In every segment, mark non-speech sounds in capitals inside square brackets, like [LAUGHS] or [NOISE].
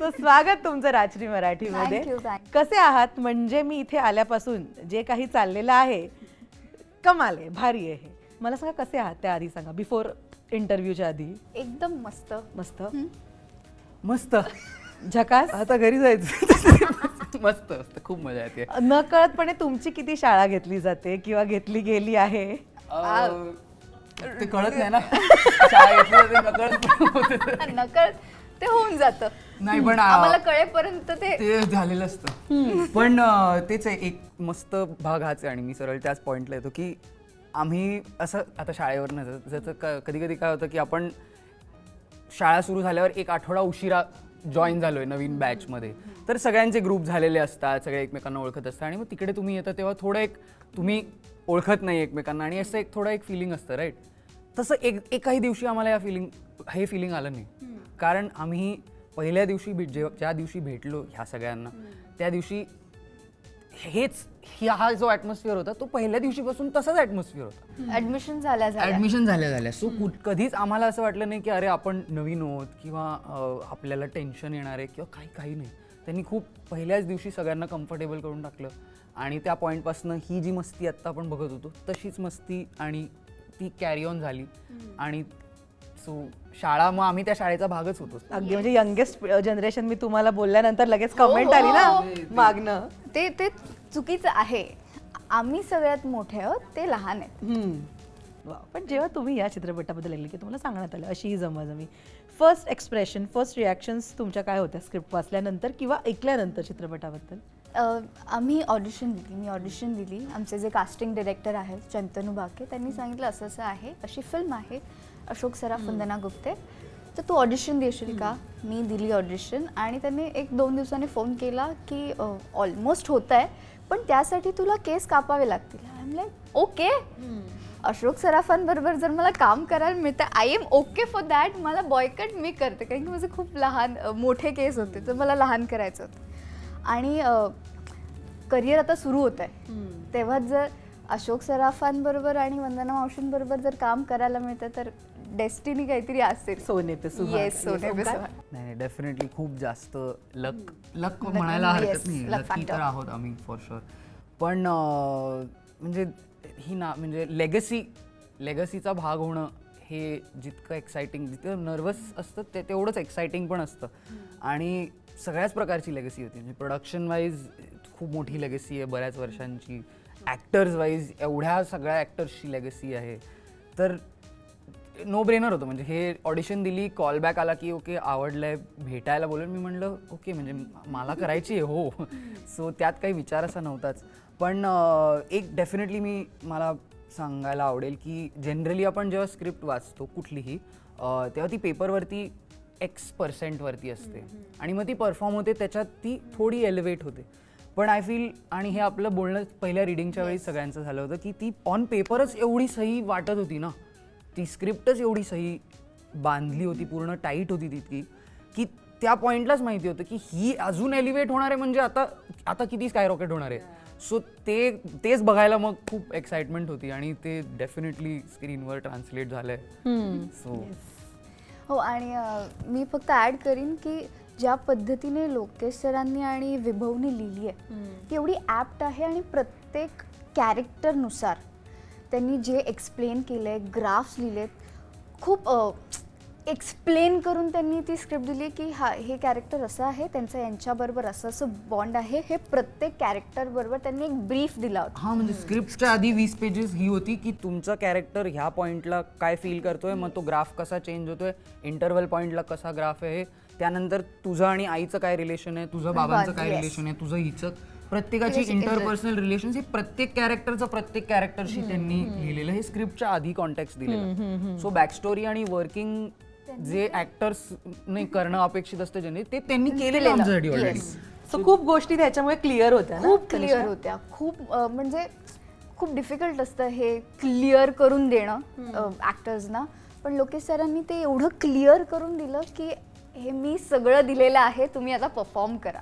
So, स्वागत तुमचं राजश्री मराठीमध्ये. Thank you, thank कसे आहात? म्हणजे मी इथे आल्यापासून जे काही चाललेलं आहे कमाल आहे भारी आहे. हे. मला सांगा कसे आहात त्या आधी सांगा बिफोर इंटरव्ह्यूच्या आधी? एकदम मस्त. मस्त? मस्त. झकास? आता घरी जायचं. [LAUGHS] मस्त मस्त. खूप मजा येते. न कळतपणे तुमची किती शाळा घेतली जाते किंवा घेतली गेली आहे? अं, ते कळत नाही ना. [LAUGHS] शाळेत ते नकळत पण होतं. नकळ ते होऊन जातं. नाही पण आ- आम्हाला कळेपर्यंत ते ते झालेलं असतं. पण अं, तेच आहे एक मस्त भाग हाच आहे आणि मी सरळ त्याच पॉईंटला येतो की आम्ही असं आता शाळेवर न जसं कधी कधी काय होतं की आपण शाळा सुरू झाल्यावर एक आठवडा उशिरा जॉईन झालोय नवीन बॅचमध्ये तर सगळ्यांचे ग्रुप झालेले असतात सगळे एकमेकांना ओळखत असतात आणि मग तिकडे तुम्ही येता तेव्हा थोडं एक तुम्ही ओळखत नाही एकमेकांना आणि असं एक थोडं एक फिलिंग असतं राईट तसं एक एकाही दिवशी आम्हाला या फिलिंग हे फिलिंग आलं नाही. कारण आम्ही पहिल्या दिवशी भेट जेव्हा ज्या दिवशी भेटलो ह्या सगळ्यांना त्या दिवशी हेच ह्या- हा जो ॲटमॉस्फिअर होता तो पहिल्या दिवशीपासून तसाच ॲटमॉस्फिअर होता. ऍडमिशन झाल्या झाल्या. ऍडमिशन झाल्या झाल्या. सो कधीच आम्हाला असं वाटलं नाही की अरे आपण नवीन आहोत किंवा अं, आपल्याला टेन्शन येणार आहे किंवा काही काही नाही. त्यांनी खूप पहिल्याच दिवशी सगळ्यांना कम्फर्टेबल करून टाकलं. आणि त्या पॉईंटपासून ही जी मस्ती आत्ता आपण बघत होतो तशीच मस्ती आणि ती कॅरी ऑन झाली. आणि सो शाळा मग आम्ही त्या शाळेचा भागच होतो. अगदी म्हणजे यंगेस्ट जनरेशन मी तुम्हाला बोलल्यानंतर लगेच कमेंट आली ना मागणं ते ते चुकीचं आहे. आम्ही सगळ्यात मोठे आहोत ते लहान आहेत. वा. पण जेव्हा तुम्ही या चित्रपटाबद्दल ऐकले की तुम्हाला सांगण्यात आलं अशी ही जमाजमी. फर्स्ट एक्सप्रेशन फर्स्ट रिॲक्शन्स तुमच्या काय होत्या? स्क्रिप्ट वाचल्यानंतर किंवा ऐकल्यानंतर चित्रपटाबद्दल? अं, आम्ही ऑडिशन दिली मी ऑडिशन दिली. आमचे जे कास्टिंग डिरेक्टर आहेत चंतनू बाके त्यांनी सांगितलं असं असं आहे अशी फिल्म आहे. अशोक सराफ वंदना गुप्ते. तर तू ऑडिशन देशील का मी दिली ऑडिशन आणि त्यांनी एक दोन दिवसांनी फोन केला की ऑलमोस्ट होत आहे पण त्यासाठी तुला केस कापावे लागतील. आय ओके अशोक सराफांबरोबर जर मला काम करायला मिळतं I M okay for that मला बॉयकट मी करते कारण की माझे खूप लहान मोठे केस होते तर मला लहान करायचं होतं. आणि करिअर आता सुरू होत आहे तेव्हा जर अशोक सराफांबरोबर आणि वंदना मावशींबरोबर जर काम करायला मिळतं तर डेस्टिनी काहीतरी असेल सोने पे सुहाग. सोने पे ओंकार? सुहाग. नाही डेफिनेटली खूप जास्त लक लक Luck, म्हणायला yes, हरकत नाही luck लकी factor. तर आहोत आम्ही फॉर शुअर पण अं, म्हणजे ही ना म्हणजे लेगसी लेगसीचा भाग होणं हे जितकं एक्साइटिंग जितकं नर्वस असतं ते तेवढंच एक्साइटिंग पण असतं आणि सगळ्याच प्रकारची लेगसी होती म्हणजे प्रोडक्शन वाईज खूप मोठी लेगसी आहे बऱ्याच वर्षांची ॲक्टर्स वाईज एवढ्या सगळ्या ॲक्टर्सची लेगसी आहे. तर नो ब्रेनर होतं. म्हणजे हे ऑडिशन दिली कॉल बॅक आला की ओके आवडलंय भेटायला बोलून. मी म्हणलं ओके म्हणजे मला करायची आहे हो. [LAUGHS] सो त्यात काही विचार असा नव्हताच. पण एक डेफिनेटली मी मला सांगायला आवडेल की जनरली आपण जेव्हा स्क्रिप्ट वाचतो कुठलीही तेव्हा ती पेपरवरती एक्स पर्सेंटवरती असते. आणि मग ती परफॉर्म होते त्याच्यात ती थोडी एलिव्हेट होते. पण आय फील आणि हे आपलं बोलणं पहिल्या रिडिंगच्या वेळी सगळ्यांचं झालं होतं की ती ऑन पेपरच एवढी सही वाटत होती ना. ती स्क्रिप्टच एवढी सही बांधली होती पूर्ण टाईट होती तितकी की त्या पॉईंटलाच माहिती होतं की ही अजून एलिव्हेट होणार आहे म्हणजे आता आता किती स्काय रॉकेट होणार आहे. सो ते तेच बघायला मग खूप एक्साइटमेंट होती आणि ते डेफिनेटली स्क्रीनवर ट्रान्सलेट झालंय. सो हो आणि मी फक्त ॲड करीन की ज्या पद्धतीने लोकेश सरांनी आणि विभवनी लिहिली आहे ती एवढी ॲप्ट आहे आणि प्रत्येक कॅरेक्टरनुसार त्यांनी जे एक्सप्लेन केलं आहे ग्राफ्स लिहिलेत खूप एक्सप्लेन करून त्यांनी ती स्क्रिप्ट दिली की हा हे कॅरेक्टर असं आहे त्यांचं यांच्याबरोबर असं असं बॉन्ड आहे हे प्रत्येक कॅरेक्टरबरोबर त्यांनी एक ब्रीफ दिला होता. हा म्हणजे स्क्रिप्टच्या आधी वीस पेजेस ही होती की तुमचा कॅरेक्टर ह्या पॉइंटला काय फील करतोय मग तो ग्राफ कसा चेंज होतोय इंटरवल पॉइंटला कसा ग्राफ आहे. त्यानंतर तुझं आणि आईचं काय रिलेशन आहे तुझं बाबांचं काय. रिलेशन आहे तुझं हिचं. प्रत्येकाची इंटरपर्सनल रिलेशन ही प्रत्येक कॅरेक्टरचं प्रत्येक कॅरेक्टरशी त्यांनी लिहिलेलं हे स्क्रिप्टच्या आधी कॉन्टॅक्ट दिलेलं. सो बॅकस्टोरी आणि वर्किंग जे ऍक्टर्स ने करणं अपेक्षित असतं ज्यांनी ते त्यांनी केलेलं आमच्यासाठी ऑलरेडी सो खूप गोष्टी त्याच्यामुळे क्लिअर होत्या ना खूप क्लिअर होत्या. खूप अ, म्हणजे खूप डिफिकल्ट असतं हे क्लिअर करून देणं ॲक्टर्सना पण लोकेश सरांनी ते एवढं क्लिअर करून दिलं की हे मी सगळं दिलेलं आहे तुम्ही आता परफॉर्म करा.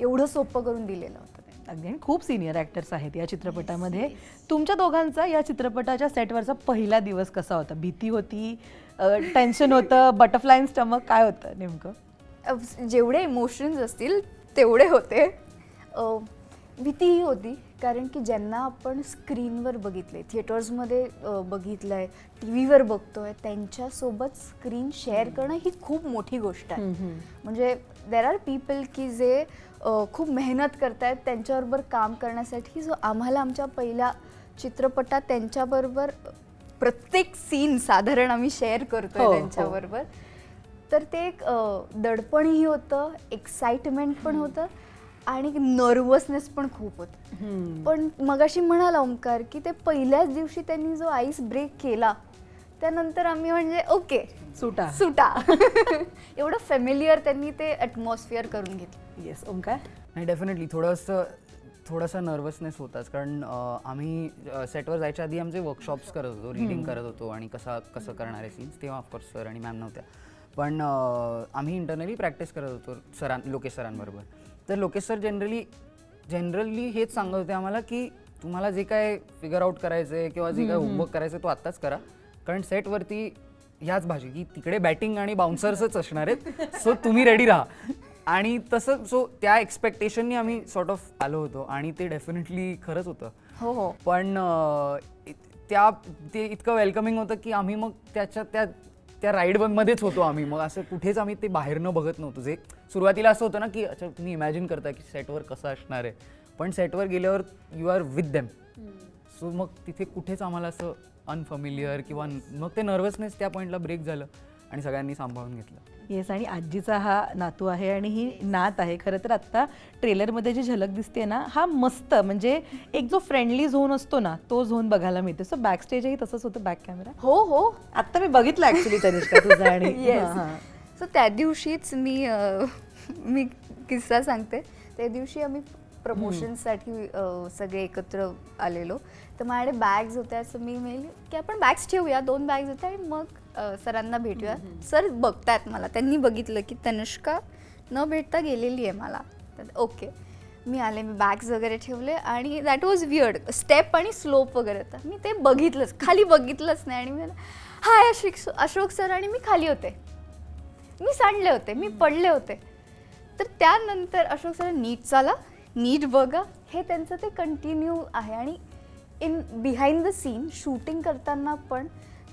एवढं सोपं करून दिलेलं होतं. अगदी. आणि खूप सिनियर ॲक्टर्स आहेत या चित्रपटामध्ये. तुमच्या दोघांचा या चित्रपटाच्या सेटवरचा पहिला दिवस कसा होता? भीती होती? टेन्शन होतं? [LAUGHS] बटरफ्लाय स्टमक काय होतं नेमकं? जेवढे इमोशन्स असतील तेवढे होते. भीतीही होती. कारण की ज्यांना आपण स्क्रीनवर बघितले थिएटर्समध्ये बघितलं आहे टी व्हीवर बघतो आहे त्यांच्यासोबत स्क्रीन शेअर करणं ही खूप मोठी गोष्ट आहे. म्हणजे देर आर पीपल की जे खूप मेहनत करतायत त्यांच्याबरोबर काम करण्यासाठी. जो आम्हाला आमच्या पहिल्या चित्रपटात त्यांच्याबरोबर प्रत्येक सीन साधारण आम्ही शेअर करतोय हो, हो. त्यांच्याबरोबर. तर ते एक दडपणही होतं एक्साइटमेंट पण होतं. आणि नर्वसनेस पण खूप होतं. पण मगाशी म्हणाला ओंकार की ते पहिल्याच दिवशी त्यांनी जो आईस ब्रेक केला त्यानंतर आम्ही म्हणजे ओके सुटा. सुटा. [LAUGHS] एवढं फेमिलियर त्यांनी ते ॲटमॉस्फिअर करून घेतलं. येस ओंकार? नाही डेफिनेटली थोडंसं थोडासा नर्वसनेस होताच. कारण आम्ही सेटवर जायच्या आधी आमचे वर्कशॉप्स करत होतो रीडिंग करत होतो आणि कसा कसं करणार आहे सीन्स तेव्हा ऑफकोर्स सर आणि मॅम नव्हत्या. पण आम्ही इंटरनली प्रॅक्टिस करत होतो सरां लोकेश सरांबरोबर. तर लोकेश सर जनरली जनरली हेच सांगत होते आम्हाला की तुम्हाला जे काय फिगर आउट करायचं आहे किंवा जे काय होमवर्क करायचं आहे तो आत्ताच करा. कारण सेटवरती ह्याच भाषे की तिकडे बॅटिंग आणि बाउन्सर्सच असणार आहेत. सो तुम्ही रेडी राहा. आणि तसं सो त्या एक्सपेक्टेशननी आम्ही सॉर्ट ऑफ आलो होतो आणि ते डेफिनेटली खरंच होतं. हो हो. पण अं, त्या ते इतकं वेलकमिंग होतं की आम्ही मग त्याच्या त्या त्या राईडमध्येच होतो आम्ही. मग असं कुठेच आम्ही ते बाहेरनं बघत नव्हतो. जे सुरुवातीला असं होतं ना की अच्छा तुम्ही इमॅजिन करता की सेटवर कसं असणार आहे. पण सेटवर गेल्यावर you are with them so मग तिथे कुठेच आम्हाला असं अनफमिलियर किंवा मग ते नर्वसनेस त्या पॉईंटला ब्रेक झालं आणि सगळ्यांनी सांभाळून घेतलं. येस आणि आजीचा हा नातू आहे आणि ही नात आहे. खरं तर आत्ता ट्रेलरमध्ये जी झलक दिसते ना हा मस्त म्हणजे एक जो फ्रेंडली झोन असतो ना तो झोन बघायला मिळते सो बॅक स्टेजही तसंच होतं बॅक कॅमेरा हो हो. आत्ता मी बघितलं ऍक्च्युली तनिष्का तुझा आणि [LAUGHS] येस. सो त्या दिवशीच मी अ, [LAUGHS] मी किस्सा सांगते. त्या दिवशी आम्ही प्रमोशनसाठी सगळे एकत्र आलेलो. तर माझ्याकडे बॅग्स होत्या. असं मी म्हणले की आपण बॅग्स ठेवूया. दोन बॅग्स होत्या आणि मग अ, सरांना भेटूया. सर बघतायत मला. त्यांनी बघितलं की तनुष्का न भेटता गेलेली आहे मला. तर ओके. मी आले मी बॅग्स वगैरे ठेवले आणि दॅट वॉज वियर्ड स्टेप आणि स्लोप वगैरे होता. मी ते बघितलंच. खाली बघितलंच नाही. आणि मी हाय अशोक अशोक सर. आणि मी खाली होते. मी सांडले होते मी पडले होते. तर त्यानंतर अशोक सर नीट चाला नीट बघा. हे त्यांचं ते कंटिन्यू आहे आणि in behind the scene shooting करताना पण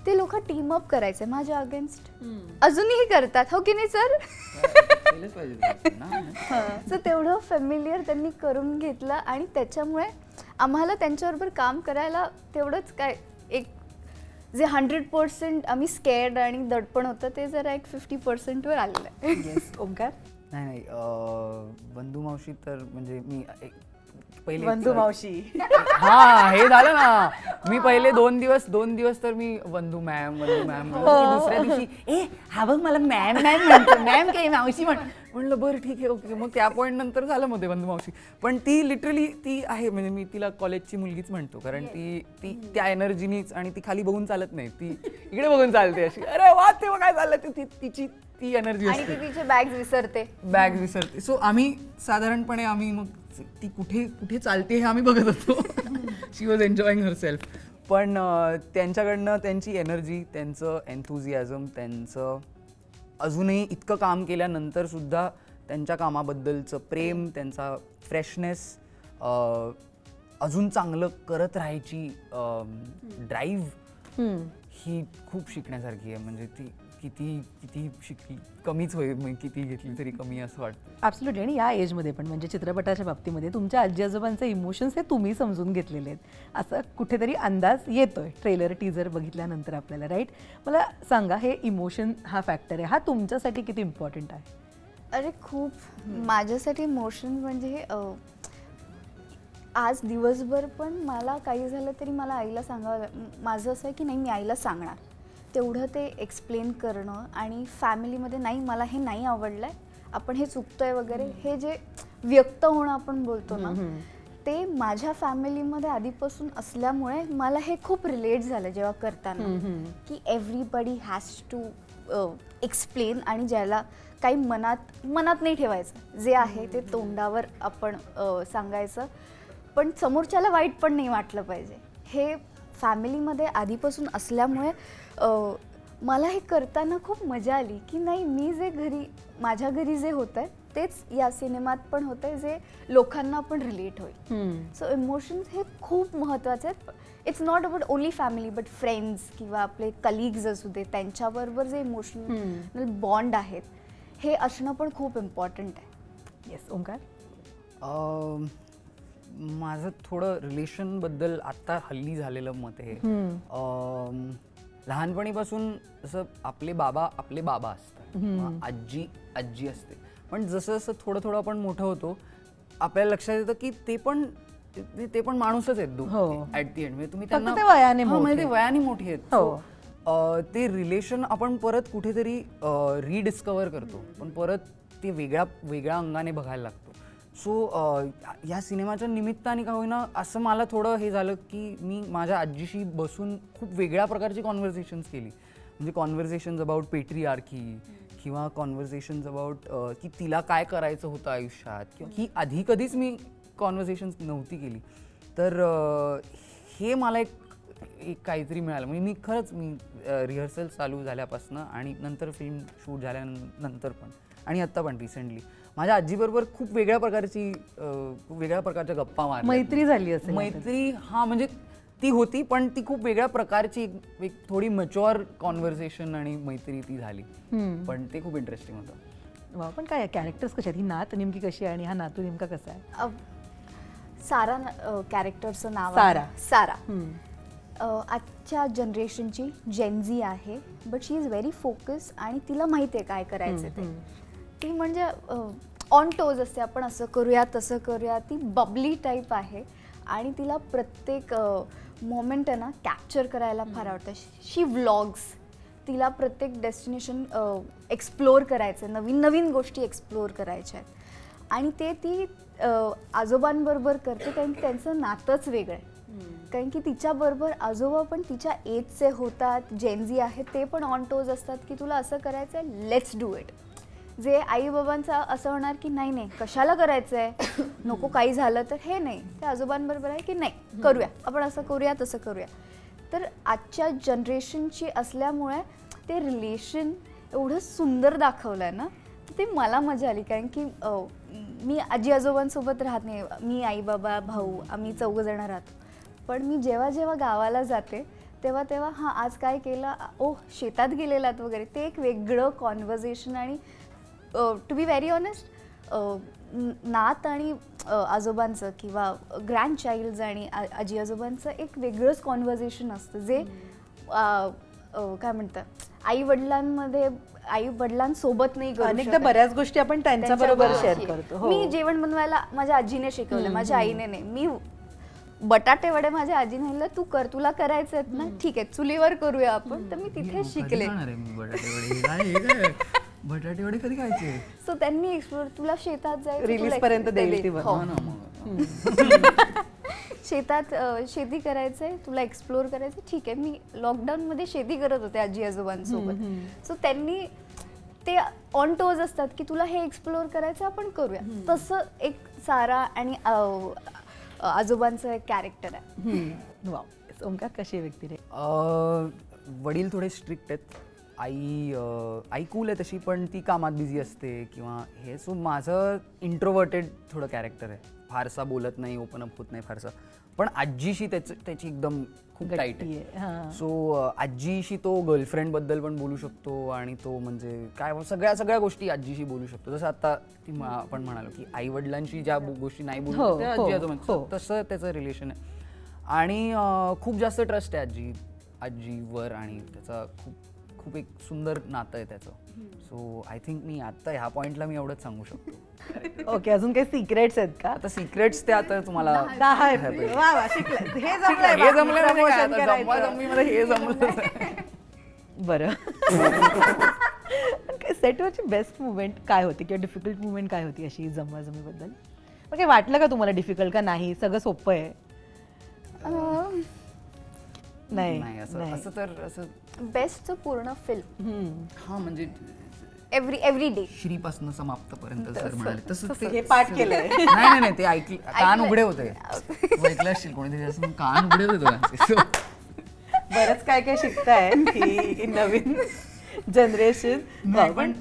ते लोक टीम अप करायचे माझ्या अगेन्स्ट अजूनही करतात हो की नाही सर? सो [LAUGHS] तेवढं फेमिलियर त्यांनी करून घेतलं आणि त्याच्यामुळे आम्हाला त्यांच्याबरोबर काम करायला तेवढंच काय जे हंड्रेड पर्सेंट आम्ही स्केअर्ड आणि दडपण होतं ते जरा एक फिफ्टी पर्सेंटवर आलेलं आहे. येस ओंकार नाही नाही बंधू मावशी तर म्हणजे मी एक- पहिले बंधू मावशी. हा हे झालं ना. मी पहिले दोन दिवस दोन दिवस तर मी बंधू मॅम बंधू मॅम दुसऱ्या दिवशी ए हा बघ मला मॅम मॅम म्हणतो मॅम काय मावशी म्हण म्हणलं बरं ठीक आहे ओके. मग त्या पॉईंट नंतर झालं मध्ये बंधू मावशी. पण ती लिटरली ती आहे म्हणजे मी तिला कॉलेजची मुलगीच म्हणतो कारण ती ती त्या एनर्जीनीच आणि ती खाली बघून चालत नाही. ती इकडे बघून चालते अशी. अरे वा तेव्हा काय झालं ते ती- तिची ती एनर्जी आणि ती तिचे बॅग्स विसरते. बॅग विसरते. सो आम्ही साधारणपणे आम्ही मग ती कुठे कुठे चालते हे आम्ही बघत होतो. She was enjoying herself पण त्यांच्याकडनं त्यांची एनर्जी त्यांचं एन्थुझियाझम त्यांचं अजूनही इतकं काम केल्यानंतर सुद्धा त्यांच्या कामाबद्दलचं प्रेम त्यांचा फ्रेशनेस अजून चांगलं करत राहायची ड्राईव्ह ही खूप शिकण्यासारखी आहे. म्हणजे ती किती किती शिकली? कमीच होईल म्हणजे किती घेतली तरी कमी असं वाटतं. ॲब्सुटली आणि या एजमध्ये पण म्हणजे चित्रपटाच्या बाबतीमध्ये तुमच्या आजी आजोबांचे इमोशन्स हे तुम्ही समजून घेतलेले आहेत. असं कुठेतरी अंदाज येतोय ट्रेलर टीजर बघितल्यानंतर आपल्याला राईट मला सांगा हे इमोशन हा फॅक्टर आहे. हा तुमच्यासाठी किती इम्पॉर्टंट आहे? अरे खूप. माझ्यासाठी मोशन म्हणजे अ, आज दिवसभर पण मला काही झालं तरी मला आईला सांगावं माझं असं आहे की नाही मी आईला सांगणार. तेवढं ते एक्सप्लेन करणं आणि फॅमिलीमध्ये नाही मला हे नाही आवडलं आहे आपण हे चुकतोय वगैरे हे जे व्यक्त होणं आपण बोलतो ना ते माझ्या फॅमिलीमध्ये आधीपासून असल्यामुळे मला हे खूप रिलेट झालं जेव्हा करताना. की एव्हरीबडी हॅज टू एक्सप्लेन आणि ज्याला काही मनात मनात नाही ठेवायचं. जे आहे ते तोंडावर आपण सांगायचं. पण समोरच्याला वाईट पण नाही वाटलं पाहिजे. हे फॅमिलीमध्ये आधीपासून असल्यामुळे मला हे करताना खूप मजा आली की नाही मी जे घरी माझ्या घरी जे होत आहे तेच या सिनेमात पण होत आहे जे लोकांना पण रिलेट होईल. सो इमोशन्स हे खूप महत्त्वाचे आहेत. It's not about only family but friends किंवा आपले कलिग्ज असू दे त्यांच्याबरोबर जे इमोशनल बॉन्ड आहेत हे असणं पण खूप इम्पॉर्टंट आहे. येस ओंकार? अं, माझं थोडं रिलेशनबद्दल आत्ता हल्ली झालेलं मत आहे. अं, लहानपणीपासून जसं आपले बाबा आपले बाबा असतात. मग आजी आजी असते. पण जसं जसं थोडं थोडं आपण मोठं होतो आपल्याला लक्षात येतं की ते पण ते- ते पण माणूसच आहेत. ऍट दी एंड म्हणजे तुम्ही फक्त ते वयाने हा, म्हणजे ते मोठे. वयाने मोठी आहेत. हो. So, अं, ते रिलेशन आपण परत कुठेतरी रिडिस्कवर करतो. पण परत ते वेगळ्या वेगळ्या अंगाने बघायला लागतो. सो या सिनेमाच्या निमित्ताने का होईना असं मला थोडं हे झालं की मी माझ्या आजीशी बसून खूप वेगळ्या प्रकारची कॉन्व्हर्सेशन्स केली. म्हणजे कॉन्व्हर्सेशन्स अबाउट पेट्री आर्की किंवा कॉन्व्हर्सेशन्स अबाउट की तिला काय करायचं होतं आयुष्यात किंवा ही आधी कधीच मी कॉन्व्हर्सेशन्स नव्हती केली. तर हे मला एक एक काहीतरी मिळालं. म्हणजे मी खरंच मी रिहर्सल चालू झाल्यापासून आणि नंतर फिल्म शूट झाल्यानंतर पण आणि आत्ता पण रिसेंटली माझ्या आजीबरोबर खूप वेगळ्या प्रकारची वेगळ्या प्रकारच्या गप्पा मारल्या. मैत्री झाली असेल मैत्री हा म्हणजे ती होती पण ती खूप वेगळ्या प्रकारची एक- एक थोडी मच्युअर कॉन्व्हर्सेशन आणि मैत्री ती झाली. पण ते खूप इंटरेस्टिंग होतं. वा पण काय कॅरेक्टर्स कशा आहेत? ही नात नेमकी कशी आहे आणि हा नातू नेमका कसा आहे? सारा कॅरेक्टरचं नाव सारा. आहे सारा आजच्या जनरेशनची जेनझी आहे but she is very focus आणि तिला माहिती आहे काय करायचं ते. ती म्हणजे ऑन टोज असते. आपण असं करूया तसं करूया. ती बबली टाईप आहे. आणि तिला प्रत्येक मोमेंट ना कॅप्चर करायला फार आवडतं. शी व्लॉग्स तिला प्रत्येक डेस्टिनेशन एक्सप्लोअर करायचं नवीन नवीन गोष्टी एक्सप्लोअर करायच्या आहेत. आणि ते ती आजोबांबरोबर करते कारण की त्यांचं नातंच वेगळं आहे. कारण की तिच्याबरोबर आजोबा पण तिच्या एजचे होतात. जेनझी आहेत. ते पण ऑन टोज असतात की तुला असं करायचं आहे लेट्स डू इट जे आई बाबांचं असं होणार की नाही नाही कशाला करायचं आहे नको काही झालं तर हे नाही. ते आजोबांबरोबर आहे की नाही? करूया. आपण असं करूया तसं करूया. तर आजच्या जनरेशनची असल्यामुळे ते रिलेशन एवढं सुंदर दाखवलं आहे ना तर ते मला मजा आली. कारण की मी आजी आजोबांसोबत राहत नाही. मी आई बाबा भाऊ आम्ही चौघ जण राहतो. पण मी जेव्हा जेव्हा गावाला जाते तेव्हा तेव्हा हां आज काय केलं? ओह शेतात गेलेलात वगैरे. ते एक वेगळं कॉन्व्हर्जेशन आणि टू बी व्हेरी ऑनेस्ट नात आणि आजोबांचं किंवा ग्रँड चाइल्ड आणि आजी आजोबांचं एक वेगळंच कॉन्व्हर्सेशन असतं. जे काय म्हणतं आई वडिलांमध्ये आई वडिलांसोबत नाही अनेकदा. बऱ्याच गोष्टी आपण त्यांच्या बरोबर त्यांच्याबरोबर शेअर करतो. हो. मी जेवण बनवायला माझ्या आजीने शिकवलं माझ्या आईने नाही. मी बटाटे वडे माझ्या आजीने म्हणलं तू कर तुला करायचं आहेत ना ठीक आहे चुलीवर करूया आपण तर मी तिथे शिकले. बटाटे वडे कधी खायचे? सो त्यांनी एक्सप्लोर तुला शेतात जायचं Release तुला पर्यंत explore- देईल ती हो. हो. ना मग. [LAUGHS] शेतात अ, शेती करायचंय तुला एक्सप्लोर करायचं ठीक आहे मी लॉकडाऊन मध्ये शेती करत होते आजी आजोबांसोबत. सो त्यांनी ते ऑन टोज असतात की तुला हे एक्सप्लोर करायचं आपण करूया. तसं एक सारा आणि अ, अ, आजोबांचं एक कॅरेक्टर आहे. हम्म. वा Yes, ओंकार कशी आहे व्यक्ती रे? अं, वडील थोडे स्ट्रिक्ट आहेत. आई आई कूल आहे तशी पण ती कामात बिझी असते किंवा हे सो माझं इंट्रोवर्टेड थोडं कॅरेक्टर आहे. फारसा बोलत नाही ओपन अप होत नाही फारसा. पण आजीशी त्याच त्याची एकदम खूप टाईट आहे. सो आजीशी तो गर्लफ्रेंडबद्दल पण बोलू शकतो आणि तो म्हणजे काय सगळ्या सगळ्या गोष्टी आजीशी बोलू शकतो. जसं आता ती आपण म्हणालो की आई वडिलांशी ज्या गोष्टी नाही बोलू हो, शकत, हो. हो. तसं त्याचं रिलेशन आहे. आणि खूप जास्त ट्रस्ट आहे आजी आजीवर आणि त्याचा खूप खूप एक सुंदर नातं आहे त्याचं. सो आय थिंक मी आता ह्या पॉइंटला मी एवढंच सांगू शकतो. [LAUGHS] ओके अजून काही सिक्रेट्स आहेत का? आता सिक्रेट्स ते आता तुम्हाला दहा एप्रिल. वा वा शिकलाय हे जमलंय हे जमलं म्हणजे काय? promotion आता? करायचं. जमवा जमवीमध्ये हे जमलं बरं. सेटवरची बेस्ट मुवमेंट काय होती? किंवा डिफिकल्ट मुवमेंट काय होती अशी जमवाजमीबद्दल मग काय वाटलं का तुम्हाला डिफिकल्ट का नाही? सगळं सोपं आहे. नाही नाही असं नाही. असं तर असं बेस्टचं पूर्ण फिल्म हम्म. हा म्हणजे एव्हरी एव्हरी डे श्रीपासून समाप्त पर्यंत सर म्हणाले तसं ते हे पाठ केलंय. [LAUGHS] नाही नाही नाही ते ऐकलं कान उघडे होते. [LAUGHS] तू ऐकलं असशील कोणीतरी असं कान उघडे होते दोघांचे. So, बरंच काय काय शिकताय की नवीन जनरेशन पण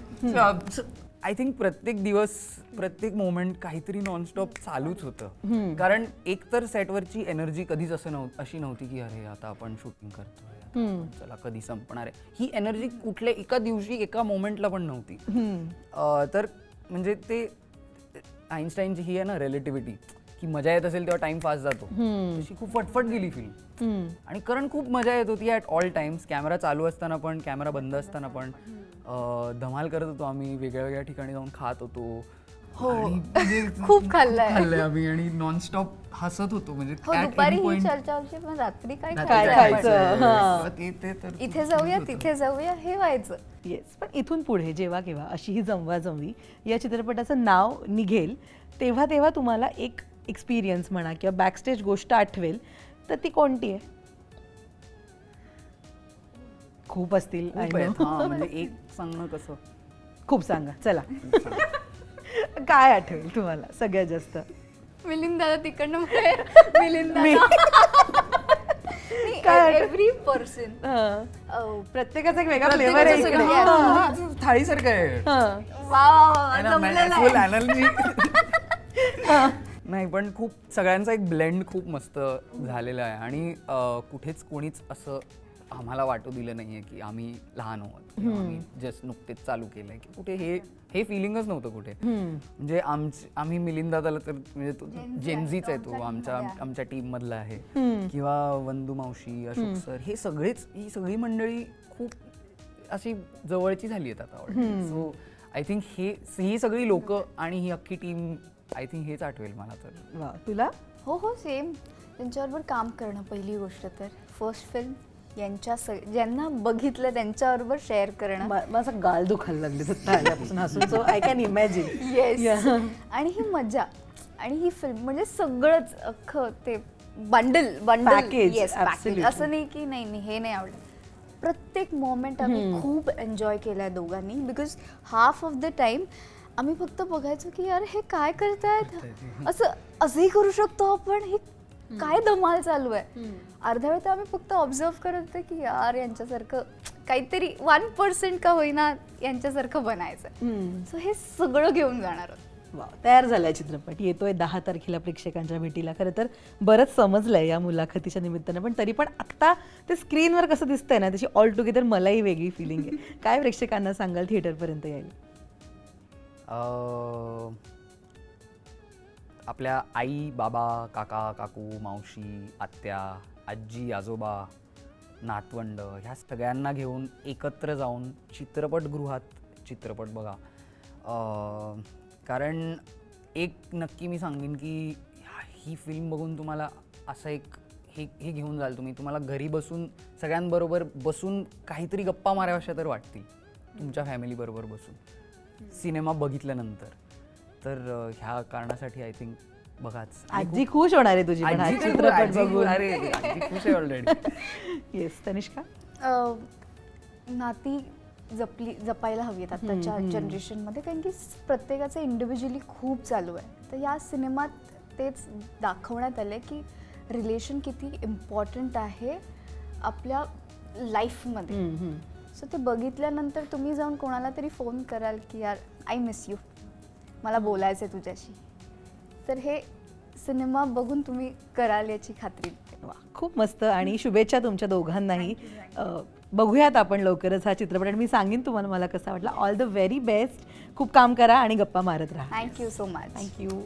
आय थिंक प्रत्येक दिवस प्रत्येक मोमेंट काहीतरी नॉनस्टॉप चालूच होतं. कारण एक तर सेटवरची एनर्जी कधीच असं नव्हती अशी नव्हती की अरे आता आपण शूटिंग करतोय चला कधी संपणार आहे. ही एनर्जी कुठल्या एका दिवशी एका मोमेंटला पण नव्हती. तर म्हणजे ते आईन्स्टाईनची ही आहे ना रिलेटिव्हिटी की मजा येत असेल तेव्हा टाइम फास्ट जातो. तशी खूप फटफट गेली फिल्म आणि कारण खूप मजा येत होती ॲट ऑल टाइम्स कॅमेरा चालू असताना पण कॅमेरा बंद असताना पण. धमाल करत होतो आम्ही वेगळ्या वेगळ्या ठिकाणी जाऊन खात होतो हो. आणि म्हणजे [LAUGHS] खूप खाल्लंय. खाल्लंय आम्ही आणि नॉनस्टॉप हसत होतो म्हणजे हो at any दुपारी ही point चर्चा व्हायची पण रात्री काय रात्री काय खायचं? हा. ते ते तर इथे जाऊया तिथे जाऊया हे व्हायचं येस पण इथून पुढे जेव्हा केव्हा अशी ही जमवाजमवी या चित्रपटाचं नाव निघेल तेव्हा तेव्हा तुम्हाला एक एक्सपिरियन्स म्हणा किंवा बॅकस्टेज गोष्ट आठवेल तर ती कोणती आहे खूप असतील. I खूप आहेत. know. हा, म्हणजे एक सांगणं कसं? खूप सांगा. चला. [LAUGHS] काय आठवेल तुम्हाला? सगळ्यात जास्त. मिलिंद दादा तिकडनं पुढे [LAUGHS] मिलिंद मी- दादा एव्हरी पर्सन हं. प्रत्येकाचा एक वेगळा फ्लेवर आहे इकडे. प्रत्येकाचं हं. हा, थाळीसारखं आहे. हं. फुल [LAUGHS] नाही पण खूप सगळ्यांचा एक ब्लेंड खूप मस्त झालेला आहे. आणि अं, कुठेच कोणीच असं आम्हाला वाटू दिलं नाहीये की आम्ही लहान आहोत. किंवा आम्ही जस्ट नुकतेच चालू केलंय. की कुठे हे हे फिलिंगच नव्हतं कुठे. म्हणजे आमचे आम्ही मिलिंद दादाला तर म्हणजे तो जेनझीच आहे तो आमच्या आमच्या टीम मधला आहे. किंवा वंदू मावशी अशोक सर हे सगळेच ही सगळी मंडळी खूप अशी जवळची झाली आहेत आता सो आय थिंक हे ही सगळी लोक आणि ही अख्खी टीम आय थिंक हेच आठवेल मला तर. वा तुला? हो हो सेम त्यांच्याबरोबर काम करणं पहिली गोष्ट तर. फर्स्ट फिल्म यांच्या ज्यांना बघितलं त्यांच्याबरोबर शेअर करणं. माझा गाल दुखायला लागले आल्यापासून हसून. So I can imagine yes आणि ही मजा. आणि ही फिल्म म्हणजे सगळंच अख्खं ते बंडल बंडल येस. असं नाही की नाही नाही हे नाही आवडत. प्रत्येक मोमेंट आम्ही खूप एन्जॉय केलाय दोघांनी because half of the time आम्ही फक्त बघायचो की यार हे काय करतायत. असं असंही करू शकतो आपण? हे काय धमाल चालू आहे? अर्ध्या वेळ तर आम्ही फक्त ऑब्झर्व करत होतो की यार यांच्यासारखं काहीतरी वन पर्सेंट का होईना यांच्यासारखं बनायचं. सो हे सगळं घेऊन जाणार वा तयार झालाय चित्रपट. येतोय दहा तारखेला प्रेक्षकांच्या भेटीला. खरं तर बरंच समजलंय या मुलाखतीच्या निमित्तानं. पण तरी पण आत्ता ते स्क्रीनवर कसं दिसतंय ना त्याची ऑल टुगेदर मलाही वेगळी फिलिंग आहे. [LAUGHS] काय प्रेक्षकांना सांगाल थिएटरपर्यंत यायला? आपल्या आई बाबा काका काकू मावशी आत्या आजी आजोबा नातवंड ह्या सगळ्यांना घेऊन एकत्र जाऊन चित्रपटगृहात चित्रपट बघा. कारण एक नक्की मी सांगेन की ही फिल्म बघून तुम्हाला असं एक हे हे घेऊन जाल तुम्ही. तुम्हाला घरी बसून सगळ्यांबरोबर बसून काहीतरी गप्पा माराव्याशा तर वाटतील. तुमच्या फॅमिलीबरोबर बसून. सिनेमा बघितल्यानंतर. तर ह्या कारणासाठी आय थिंक बघाच. आजी खुश होणार आहे तुझी पण हा चित्रपट बघून. अरे आजी खुश आहे ऑलरेडी येस [LAUGHS] तनिष्का? अं, नाती जपली जपायला हवीत आताच्या जनरेशनमध्ये कारण की प्रत्येकाचं इंडिव्हिज्युअली खूप चालू आहे. तर या सिनेमात तेच दाखवण्यात आलं की रिलेशन किती इम्पॉर्टंट आहे आपल्या लाईफमध्ये सो ते बघितल्यानंतर तुम्ही जाऊन कोणाला तरी फोन कराल की यार आय मिस यू मला बोलायचं आहे तुझ्याशी. तर हे सिनेमा बघून तुम्ही कराल याची खात्री. वा खूप मस्त आणि शुभेच्छा तुमच्या दोघांनाही. बघूयात आपण लवकरच हा चित्रपट आणि मी सांगेन तुम्हाला मला कसा वाटला. ऑल द व्हेरी बेस्ट खूप काम करा आणि गप्पा मारत राहा. Thank you so much thank you